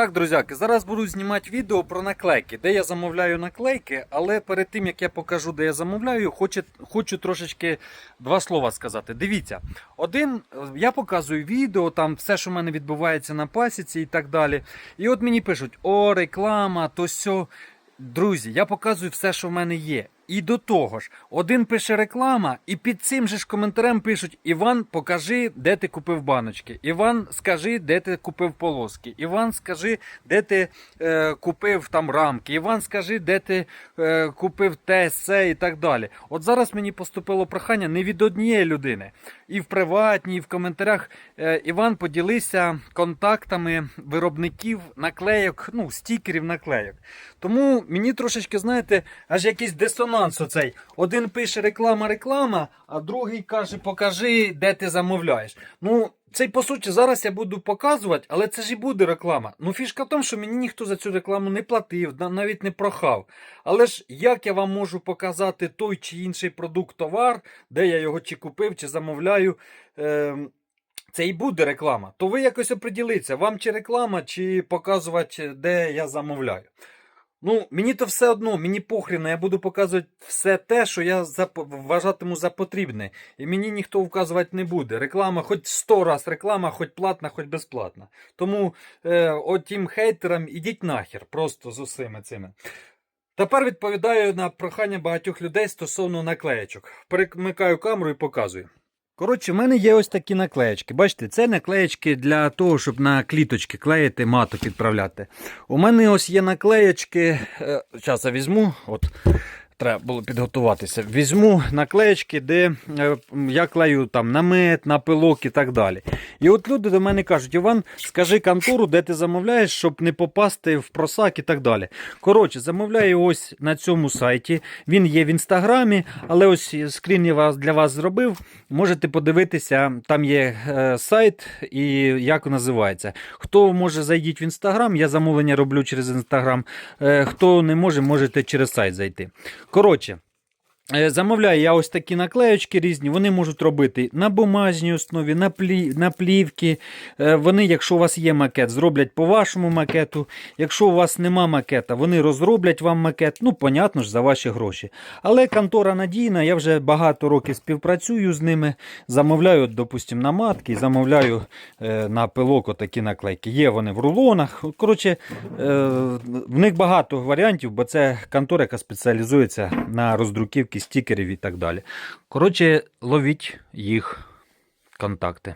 Так, друзяки, зараз буду знімати відео про наклейки, де я замовляю наклейки, але перед тим як я покажу, де я замовляю, хочу, хочу трошечки два слова сказати. Дивіться, один, я показую відео, там все, що в мене відбувається на пасіці і так далі. І от мені пишуть: о, реклама, то сьо. Друзі, я показую все, що в мене є. І до того ж, один пише реклама, і під цим же ж коментарем пишуть: Іван, покажи, де ти купив баночки. Іван, скажи, де ти купив полоски. Іван, скажи, де ти е, купив там рамки. Іван, скажи, де ти е, купив те, се і так далі. От зараз мені поступило прохання не від однієї людини. І в приватній, і в коментарях е, Іван поділися контактами виробників наклейок, ну, стікерів наклейок. Тому мені трошечки, знаєте, аж якийсь дисонанс оцей. Один пише реклама, реклама, а другий каже, покажи, де ти замовляєш. Ну, це по суті зараз я буду показувати, але це ж і буде реклама. Ну, фішка в тому, що мені ніхто за цю рекламу не платив, навіть не прохав. Але ж як я вам можу показати той чи інший продукт, товар, де я його чи купив, чи замовляю. Е- це і буде реклама. То ви якось оприділіться, вам чи реклама, чи показувати, де я замовляю. Ну, мені то все одно, мені похріно, я буду показувати все те, що я вважатиму за потрібне. І мені ніхто вказувати не буде. Реклама, хоч 100 раз реклама, хоч платна, хоч безплатна. Тому е, отім хейтерам ідіть нахер, просто з усіми цими. Тепер відповідаю на прохання багатьох людей стосовно наклеєчок. Перемикаю камеру і показую. Коротше, в мене є ось такі наклеєчки. Бачите, це наклеєчки для того, щоб на кліточки клеїти, маток відправляти. У мене ось є наклеєчки. Зараз я візьму. От. Треба було підготуватися. Візьму наклеєчки, де е, я клею там намет, на пилок і так далі. І от люди до мене кажуть: Іван, скажи контору, де ти замовляєш, щоб не попасти в просак і так далі. Коротше, замовляю ось на цьому сайті. Він є в інстаграмі, але ось скрін я для вас зробив. Можете подивитися, там є е, сайт і як називається. Хто може зайдіть в інстаграм, я замовлення роблю через інстаграм. Е, хто не може, можете через сайт зайти. Коротше. Е, Замовляю я ось такі наклеючки різні. Вони можуть робити на бумажній основі, на, плі, на плівки. Е, Вони, якщо у вас є макет, зроблять по вашому макету. Якщо у вас нема макета, вони розроблять вам макет. Ну, понятно ж, за ваші гроші. Але контора надійна, я вже багато років співпрацюю з ними. Замовляю, от, допустим, на матки, замовляю е, на пилок отакі наклейки. Є вони в рулонах. Коротше, в них багато варіантів, бо це контора, яка спеціалізується на роздруківці стікерів і так далі. Коротше, ловіть їх контакти.